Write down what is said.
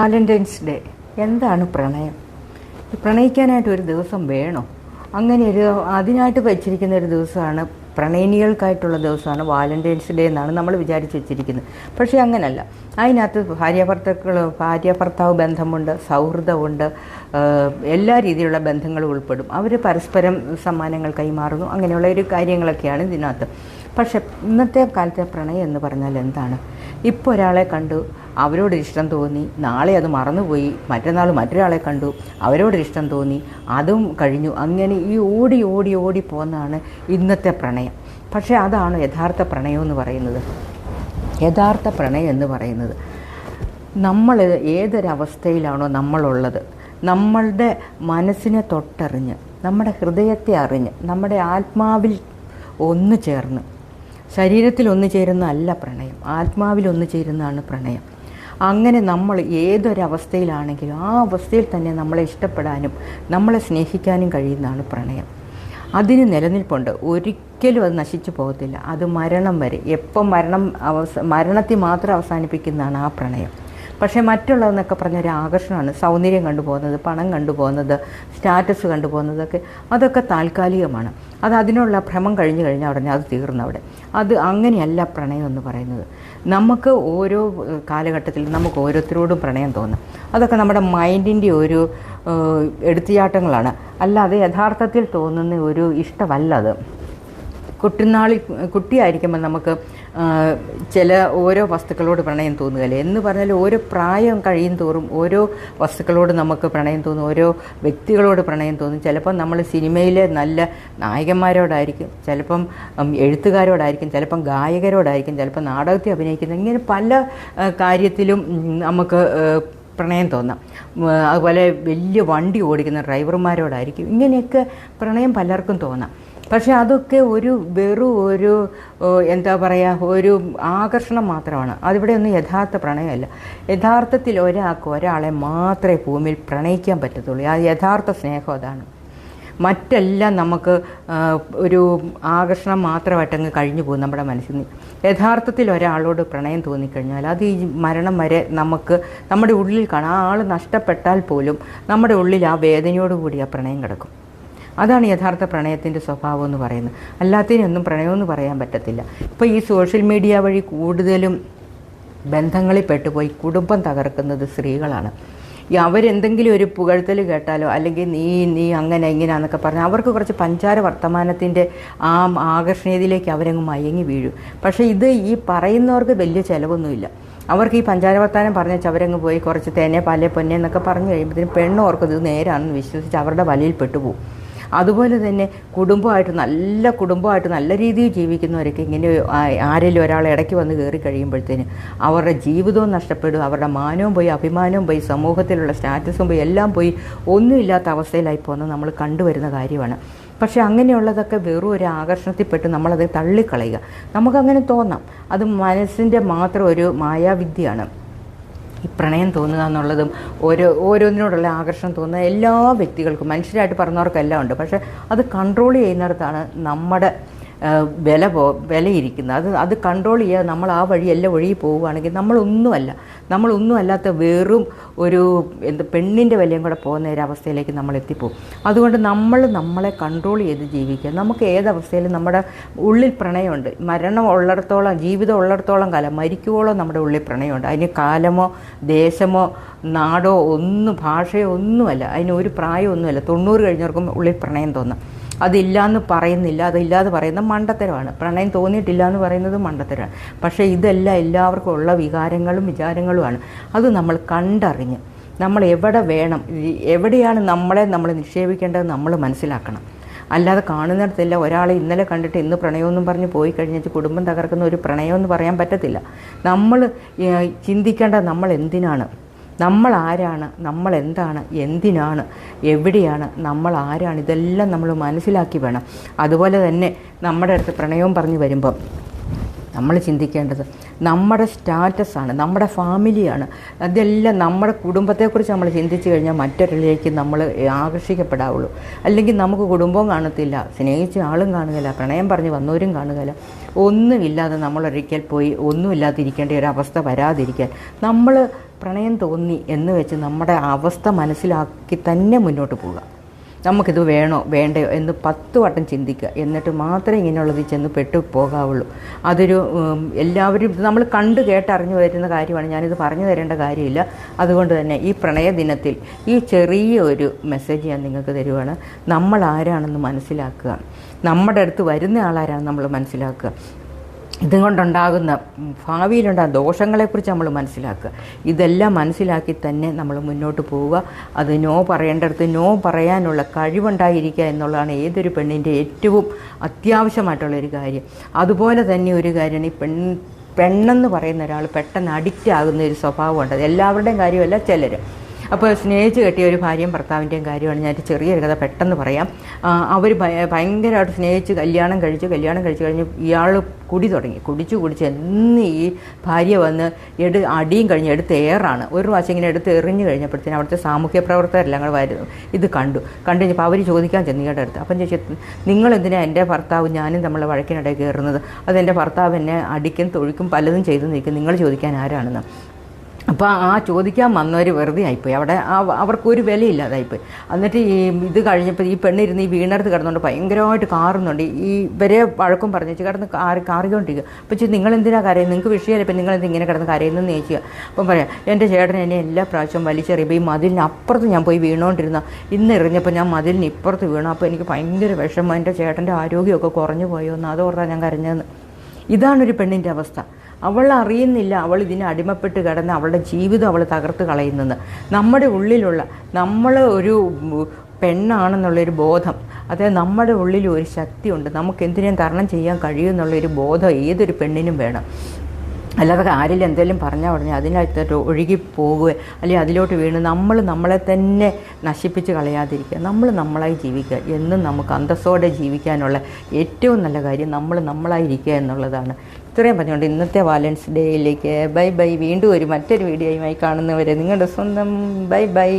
Valentine's day എന്താണ് പ്രണയം? പ്രണയിക്കാനായിട്ട് ഒരു ദിവസം വേണോ? അങ്ങനെ ഒരു അതിനായിട്ട് വച്ചിരിക്കുന്ന ഒരു ദിവസമാണ് പ്രണയിനികൾക്കായിട്ടുള്ള ദിവസമാണ് വാലന്റൈൻസ് ഡേ എന്നാണ് നമ്മൾ വിചാരിച്ച് വെച്ചിരിക്കുന്നത്. പക്ഷേ അങ്ങനല്ല. അതിനകത്ത് ഭാര്യാഭർത്താക്കൾ ഭാര്യ ഭർത്താവ് ബന്ധമുണ്ട് സൗഹൃദമുണ്ട് എല്ലാ രീതിയിലുള്ള ബന്ധങ്ങളും ഉൾപ്പെടും. അവർ പരസ്പരം സമ്മാനങ്ങൾ കൈമാറുന്നു. അങ്ങനെയുള്ള ഒരു കാര്യങ്ങളൊക്കെയാണ് ഇതിനകത്ത്. പക്ഷേ ഇന്നത്തെ കാലത്തെ പ്രണയം എന്ന് പറഞ്ഞാൽ എന്താണ്? ഇപ്പോൾ ഒരാളെ കണ്ടു അവരോട് ഇഷ്ടം തോന്നി. നാളെ അത് മറന്നുപോയി. മറ്റന്നാൾ മറ്റൊരാളെ കണ്ടു. അവരോട് ഇഷ്ടം തോന്നി. അതും കഴിഞ്ഞു. അങ്ങനെ ഈ ഓടി ഓടി ഓടി പോകുന്നതാണ് ഇന്നത്തെ പ്രണയം. പക്ഷേ അതാണ് യഥാർത്ഥ പ്രണയം എന്ന് പറയുന്നത്. യഥാർത്ഥ പ്രണയം എന്ന് പറയുന്നത് നമ്മൾ ഏതൊരവസ്ഥയിലാണോ നമ്മളുള്ളത്. നമ്മളുടെ മനസ്സിനെ തൊട്ടറിഞ്ഞ് നമ്മുടെ ഹൃദയത്തെ അറിഞ്ഞ് നമ്മുടെ ആത്മാവിൽ ഒന്ന് ചേർന്ന്. ശരീരത്തിൽ ഒന്ന് ചേരുന്നതല്ല പ്രണയം. ആത്മാവിൽ ഒന്ന് ചേരുന്നതാണ് പ്രണയം. അങ്ങനെ നമ്മൾ ഏതൊരവസ്ഥയിലാണെങ്കിലും ആ അവസ്ഥയിൽ തന്നെ നമ്മളെ ഇഷ്ടപ്പെടാനും നമ്മളെ സ്നേഹിക്കാനും കഴിയുന്നതാണ് പ്രണയം. അതിന് നിലനിൽപ്പുണ്ട്. ഒരിക്കലും അത് നശിച്ചു പോകത്തില്ല. അത് മരണം വരെ. എപ്പം മരണം അവസ മരണത്തിൽ മാത്രം അവസാനിപ്പിക്കുന്നതാണ് ആ പ്രണയം. പക്ഷേ മറ്റുള്ളതെന്നൊക്കെ പറഞ്ഞ ഒരു ആകർഷണമാണ്. സൗന്ദര്യം കണ്ടുപോകുന്നത് പണം കണ്ടുപോകുന്നത് സ്റ്റാറ്റസ് കണ്ടുപോകുന്നതൊക്കെ അതൊക്കെ താൽക്കാലികമാണ്. അത് അതിനുള്ള ഭ്രമം കഴിഞ്ഞു കഴിഞ്ഞാൽ ഉടനെ അത് തീർന്നവിടെ. അത് അങ്ങനെയല്ല പ്രണയം എന്ന് പറയുന്നത്. നമുക്ക് ഓരോ കാലഘട്ടത്തിൽ നമുക്ക് ഓരോരുത്തരോടും പ്രണയം തോന്നും. അതൊക്കെ നമ്മുടെ മൈൻഡിന്റെ ഒരു എടുത്തിയാട്ടങ്ങളാണ് അല്ലാതെ യഥാർത്ഥത്തിൽ തോന്നുന്ന ഒരു ഇഷ്ടമല്ല അത്. കുട്ടിനാളിൽ കുട്ടിയായിരിക്കുമ്പോൾ നമുക്ക് ചില ഓരോ വസ്തുക്കളോട് പ്രണയം തോന്നുകയല്ലേ? എന്ന് പറഞ്ഞാൽ ഓരോ പ്രായം കഴിയും തോറും ഓരോ വസ്തുക്കളോട് നമുക്ക് പ്രണയം തോന്നും ഓരോ വ്യക്തികളോട് പ്രണയം തോന്നും. ചിലപ്പം നമ്മൾ സിനിമയിലെ നല്ല നായകന്മാരോടായിരിക്കും ചിലപ്പം എഴുത്തുകാരോടായിരിക്കും ചിലപ്പം ഗായകരോടായിരിക്കും ചിലപ്പം നാടകത്തിൽ അഭിനയിക്കുന്ന ഇങ്ങനെ പല കാര്യത്തിലും നമുക്ക് പ്രണയം തോന്നാം. അതുപോലെ വലിയ വണ്ടി ഓടിക്കുന്ന ഡ്രൈവർമാരോടായിരിക്കും ഇങ്ങനെയൊക്കെ പ്രണയം പലർക്കും തോന്നാം. പക്ഷെ അതൊക്കെ ഒരു വെറും ഒരു എന്താ പറയുക ഒരു ആകർഷണം മാത്രമാണ്. അതിവിടെ ഒന്നും യഥാർത്ഥ പ്രണയമല്ല. യഥാർത്ഥത്തിൽ ഒരാൾക്ക് ഒരാളെ മാത്രമേ ഭൂമിയിൽ പ്രണയിക്കാൻ പറ്റത്തുള്ളൂ. ആ യഥാർത്ഥ സ്നേഹം അതാണ്. മറ്റെല്ലാം നമുക്ക് ഒരു ആകർഷണം മാത്രമായിട്ടങ്ങ് കഴിഞ്ഞു പോകും നമ്മുടെ മനസ്സിൽ നിന്ന്. യഥാർത്ഥത്തിൽ ഒരാളോട് പ്രണയം തോന്നിക്കഴിഞ്ഞാൽ അത് ഈ മരണം വരെ നമുക്ക് നമ്മുടെ ഉള്ളിൽ കാണാം. ആ ആൾ നഷ്ടപ്പെട്ടാൽ പോലും നമ്മുടെ ഉള്ളിൽ ആ വേദനയോടുകൂടി ആ പ്രണയം കിടക്കും. അതാണ് യഥാർത്ഥ പ്രണയത്തിന്റെ സ്വഭാവം എന്ന് പറയുന്നത്. അല്ലാത്തതിനൊന്നും പ്രണയമെന്ന് പറയാൻ പറ്റത്തില്ല. ഇപ്പോൾ ഈ സോഷ്യൽ മീഡിയ വഴി കൂടുതലും ബന്ധങ്ങളിൽ പെട്ടുപോയി കുടുംബം തകർക്കുന്നത് സ്ത്രീകളാണ്. ഈ അവരെന്തെങ്കിലും ഒരു പുകഴ്ത്തൽ കേട്ടാലോ അല്ലെങ്കിൽ നീ നീ അങ്ങനെ ഇങ്ങനെയാന്നൊക്കെ പറഞ്ഞാൽ അവർക്ക് കുറച്ച് പഞ്ചാര വർത്തമാനത്തിന്റെ ആ ആകർഷണീയതയിലേക്ക് അവരങ്ങ് മയങ്ങി വീഴും. പക്ഷേ ഇത് ഈ പറയുന്നവർക്ക് വലിയ ചിലവൊന്നുമില്ല. അവർക്ക് ഈ പഞ്ചാര വർത്താനം പറഞ്ഞാൽ അവരങ്ങ് പോയി കുറച്ച് തേനെ പാലെ പൊന്നെ എന്നൊക്കെ പറഞ്ഞു കഴിയുമ്പോഴത്തേനും പെണ്ണോർക്കത് നേരാണെന്ന് വിശ്വസിച്ച് അവരുടെ വലയിൽ പെട്ടുപോകും. അതുപോലെ തന്നെ കുടുംബമായിട്ട് നല്ല കുടുംബമായിട്ട് നല്ല രീതിയിൽ ജീവിക്കുന്നവരൊക്കെ ഇങ്ങനെ ആരെങ്കിലും ഒരാൾ ഇടയ്ക്ക് വന്ന് കയറി കഴിയുമ്പോഴത്തേന് അവരുടെ ജീവിതവും നഷ്ടപ്പെടും അവരുടെ മാനവും പോയി അഭിമാനവും പോയി സമൂഹത്തിലുള്ള സ്റ്റാറ്റസും പോയി എല്ലാം പോയി ഒന്നുമില്ലാത്ത അവസ്ഥയിലായി പോകുന്നത് നമ്മൾ കണ്ടുവരുന്ന കാര്യമാണ്. പക്ഷേ അങ്ങനെയുള്ളതൊക്കെ വെറും ഒരു ആകർഷണത്തിൽപ്പെട്ട് നമ്മളത് തള്ളിക്കളയുക. നമുക്കങ്ങനെ തോന്നാം. അത് മനസ്സിന്റെ മാത്രം ഒരു മായാവിദ്യയാണ്. ഈ പ്രണയം തോന്നുക എന്നുള്ളതും ഓരോ ഓരോന്നിനോടുള്ള ആകർഷണം തോന്നുന്ന എല്ലാ വ്യക്തികൾക്കും മനുഷ്യരായിട്ട് പറഞ്ഞവർക്കെല്ലാം ഉണ്ട്. പക്ഷേ അത് കൺട്രോൾ ചെയ്യുന്നിടത്താണ് നമ്മുടെ വില പോ വിലയിരിക്കുന്നത് അത് അത് കൺട്രോൾ ചെയ്യുക നമ്മൾ ആ വഴി എല്ലാം ഒഴുകി പോവുകയാണെങ്കിൽ നമ്മളൊന്നുമല്ല നമ്മളൊന്നും അല്ലാത്ത വെറും ഒരു എന്ത് പെണ്ണിന്റെ വിലയും കൂടെ പോകുന്ന ഒരു അവസ്ഥയിലേക്ക് നമ്മൾ എത്തിപ്പോവും അതുകൊണ്ട് നമ്മൾ നമ്മളെ കൺട്രോൾ ചെയ്ത് ജീവിക്കുക. നമുക്ക് ഏതവസ്ഥയിലും നമ്മുടെ ഉള്ളിൽ പ്രണയമുണ്ട്. മരണം ഉള്ളിടത്തോളം ജീവിതം ഉള്ളിടത്തോളം കാലം മരിക്കുവോളം നമ്മുടെ ഉള്ളിൽ പ്രണയമുണ്ട്. അതിന് കാലമോ ദേശമോ നാടോ ഒന്നും ഭാഷയോ ഒന്നുമല്ല. അതിന് ഒരു പ്രായമൊന്നുമല്ല. തൊണ്ണൂറ് കഴിഞ്ഞവർക്കും ഉള്ളിൽ പ്രണയം തോന്നാം. അതില്ലാന്ന് പറയുന്നില്ല അതില്ലാതെ പറയുന്നത് മണ്ടത്തരമാണ്. പ്രണയം തോന്നിയിട്ടില്ല എന്ന് പറയുന്നത് മണ്ടത്തരമാണ്. പക്ഷേ ഇതെല്ലാം എല്ലാവർക്കും ഉള്ള വികാരങ്ങളും വിചാരങ്ങളുമാണ്. അത് നമ്മൾ കണ്ടറിഞ്ഞ് നമ്മൾ എവിടെ വേണം എവിടെയാണ് നമ്മളെ നമ്മൾ നിക്ഷേപിക്കേണ്ടത് നമ്മൾ മനസ്സിലാക്കണം. അല്ലാതെ കാണുന്നിടത്തില്ല ഒരാളെ ഇന്നലെ കണ്ടിട്ട് ഇന്ന് പ്രണയമെന്നും പറഞ്ഞ് പോയി കഴിഞ്ഞിട്ട് കുടുംബം തകർക്കുന്ന ഒരു പ്രണയമെന്ന് പറയാൻ പറ്റത്തില്ല. നമ്മൾ ചിന്തിക്കേണ്ട നമ്മൾ എന്തിനാണ്? നമ്മൾ ആരാണ് നമ്മൾ എന്താണ് എന്തിനാണ്? എവിടെയാണ്? നമ്മൾ ആരാണ് ഇതെല്ലാം നമ്മൾ മനസ്സിലാക്കി വേണം. അതുപോലെ തന്നെ നമ്മുടെ അടുത്ത് പ്രണയവും പറഞ്ഞു വരുമ്പം നമ്മൾ ചിന്തിക്കേണ്ടത് നമ്മുടെ സ്റ്റാറ്റസാണ് നമ്മുടെ ഫാമിലിയാണ് അതെല്ലാം നമ്മുടെ കുടുംബത്തെക്കുറിച്ച് നമ്മൾ ചിന്തിച്ചു കഴിഞ്ഞാൽ മറ്റൊരാളിലേക്ക് നമ്മൾ ആകർഷിക്കപ്പെടാവുള്ളൂ. അല്ലെങ്കിൽ നമുക്ക് കുടുംബവും കാണത്തില്ല സ്നേഹിച്ച ആളും കാണുകയില്ല പ്രണയം പറഞ്ഞ് വന്നവരും കാണുകയില്ല. ഒന്നുമില്ലാതെ നമ്മളൊരിക്കൽ പോയി ഒന്നുമില്ലാതിരിക്കേണ്ട ഒരു അവസ്ഥ വരാതിരിക്കാൻ നമ്മൾ പ്രണയം തോന്നി എന്ന് വെച്ച് നമ്മുടെ അവസ്ഥ മനസ്സിലാക്കി തന്നെ മുന്നോട്ട് പോവുക. നമുക്കിത് വേണോ വേണ്ടയോ എന്ന് പത്ത് വട്ടം ചിന്തിക്കുക. എന്നിട്ട് മാത്രമേ ഇങ്ങനെയുള്ളതിൽ ചെന്ന് പെട്ടു പോകാവുള്ളൂ. അതൊരു എല്ലാവരും നമ്മൾ കണ്ട് കേട്ടറിഞ്ഞു വരുന്ന കാര്യമാണ്. ഞാനിത് പറഞ്ഞു തരേണ്ട കാര്യമില്ല. അതുകൊണ്ട് തന്നെ ഈ പ്രണയ ദിനത്തിൽ ഈ ചെറിയ ഒരു മെസ്സേജ് ഞാൻ നിങ്ങൾക്ക് തരുവാണ്. നമ്മൾ ആരാണെന്ന് മനസ്സിലാക്കുക. നമ്മുടെ അടുത്ത് വരുന്ന ആളാരാണ് നമ്മൾ മനസ്സിലാക്കുക. ഇതുകൊണ്ടുണ്ടാകുന്ന ഭാവിയിലുണ്ടാകുന്ന ദോഷങ്ങളെക്കുറിച്ച് നമ്മൾ മനസ്സിലാക്കുക. ഇതെല്ലാം മനസ്സിലാക്കി തന്നെ നമ്മൾ മുന്നോട്ട് പോവുക. അത് നോ പറയേണ്ടടുത്ത് നോ പറയാനുള്ള കഴിവുണ്ടായിരിക്കുക എന്നുള്ളതാണ് ഏതൊരു പെണ്ണിന്റെ ഏറ്റവും അത്യാവശ്യമായിട്ടുള്ളൊരു കാര്യം. അതുപോലെ തന്നെ ഒരു കാര്യമാണ് ഈ പെൺ പെണ്ണെന്ന് പറയുന്ന ഒരാൾ പെട്ടെന്ന് അഡിക്റ്റ് ആകുന്ന ഒരു സ്വഭാവമുണ്ട്. അത് എല്ലാവരുടെയും കാര്യമല്ല ചിലർ അപ്പോൾ സ്നേഹിച്ച് കെട്ടിയ ഒരു ഭാര്യയും ഭർത്താവിന്റെയും കാര്യമാണ് ഞാൻ ചെറിയൊരു കഥ പെട്ടെന്ന് പറയാം. അവർ ഭയങ്കരമായിട്ട് സ്നേഹിച്ച് കല്യാണം കഴിച്ച് കല്യാണം കഴിച്ച് കഴിഞ്ഞ് ഇയാൾ കുടി തുടങ്ങി. കുടിച്ചു കുടിച്ച് എന്ന് ഈ ഭാര്യ വന്ന് എടു അടിയും കഴിഞ്ഞ് എടുത്ത് ഏറാണ്. ഒരു പ്രാവശ്യം ഇങ്ങനെ എടുത്ത് എറിഞ്ഞു കഴിഞ്ഞപ്പോഴത്തേന് അവിടുത്തെ സാമൂഹ്യ പ്രവർത്തകരെല്ലാം കൂടെ വരുന്നു. ഇത് കണ്ടു. കണ്ടു കഴിഞ്ഞപ്പോൾ അവർ ചോദിക്കാൻ ചെന്ന് ഇയാളുടെ അടുത്ത്. അപ്പം നിങ്ങൾ എന്തിനാ എന്റെ ഭർത്താവ് ഞാനും നമ്മളെ വഴക്കിനിടയിൽ കയറുന്നത്? അതെന്റെ ഭർത്താവ് എന്നെ അടിക്കും തൊഴിക്കും പലതും ചെയ്തു നിൽക്കും നിങ്ങൾ ചോദിക്കാൻ ആരാണെന്ന്? അപ്പോൾ ആ ചോദിക്കാൻ വന്നവർ വെറുതെ ആയിപ്പോയി. അവിടെ അവർക്കൊരു വിലയില്ലാതായിപ്പോയി. എന്നിട്ട് ഈ ഇത് കഴിഞ്ഞപ്പോൾ ഈ പെണ്ണിരുന്ന് ഈ വീണടുത്ത് കിടന്നുകൊണ്ട് ഭയങ്കരമായിട്ട് കാറുന്നുണ്ട്. ഈ ഇവരെ വഴക്കും പറഞ്ഞു കിടന്ന് കാറി കാറിക്കൊണ്ടിരിക്കുക. അപ്പോൾ നിങ്ങൾ എന്തിനാ കരയുന്നത് നിങ്ങൾക്ക് വിഷയമല്ല ഇപ്പം നിങ്ങൾ ഇങ്ങനെ കിടന്ന് കരയുന്നതെന്ന് ചോദിക്കുക. അപ്പം പറയാം എന്റെ ചേട്ടൻ എന്നെ എല്ലാ പ്രാവശ്യവും വലിച്ചെറിയുമ്പോൾ ഈ മതിലിന് അപ്പുറത്ത് ഞാൻ പോയി വീണുകൊണ്ടിരുന്ന ഇന്ന് എറിഞ്ഞപ്പോൾ ഞാൻ മതിലിന് ഇപ്പുറത്ത് വീണു. അപ്പോൾ എനിക്ക് ഭയങ്കര വിഷമം. എന്റെ ചേട്ടന്റെ ആരോഗ്യമൊക്കെ കുറഞ്ഞു പോയോ എന്ന് അതോർത്താ ഞാൻ കരഞ്ഞതെന്ന്. ഇതാണൊരു പെണ്ണിന്റെ അവസ്ഥ. അവൾ അറിയുന്നില്ല അവൾ ഇതിന് അടിമപ്പെട്ട് കിടന്ന് അവളുടെ ജീവിതം അവൾ തകർത്ത് കളയുന്നത്. നമ്മുടെ ഉള്ളിലുള്ള നമ്മൾ ഒരു പെണ്ണാണെന്നുള്ളൊരു ബോധം അതായത് നമ്മുടെ ഉള്ളിൽ ഒരു ശക്തിയുണ്ട്. നമുക്ക് എന്തിനേയും തരണം ചെയ്യാൻ കഴിയുമെന്നുള്ളൊരു ബോധം ഏതൊരു പെണ്ണിനും വേണം. അല്ലാതെ ആരെങ്കിലും എന്തെങ്കിലും പറഞ്ഞാൽ ഉടനെ അതിനകത്തോട്ട് ഒഴുകി പോകുക അല്ലെങ്കിൽ അതിലോട്ട് വീണ് നമ്മൾ നമ്മളെ തന്നെ നശിപ്പിച്ച് കളയാതിരിക്കുക. നമ്മൾ നമ്മളായി ജീവിക്കുക. എന്നും നമുക്ക് അന്തസ്സോടെ ജീവിക്കാനുള്ള ഏറ്റവും നല്ല കാര്യം നമ്മൾ നമ്മളായിരിക്കുക എന്നുള്ളതാണ്. ഇത്രയും പറഞ്ഞുകൊണ്ട് ഇന്നത്തെ വാലൻസ് ഡേയിലേക്ക് ബൈ ബൈ. വീണ്ടും ഒരു മറ്റൊരു വീഡിയോയുമായി കാണുന്നവരെ നിങ്ങളുടെ സ്വന്തം ബൈ ബൈ.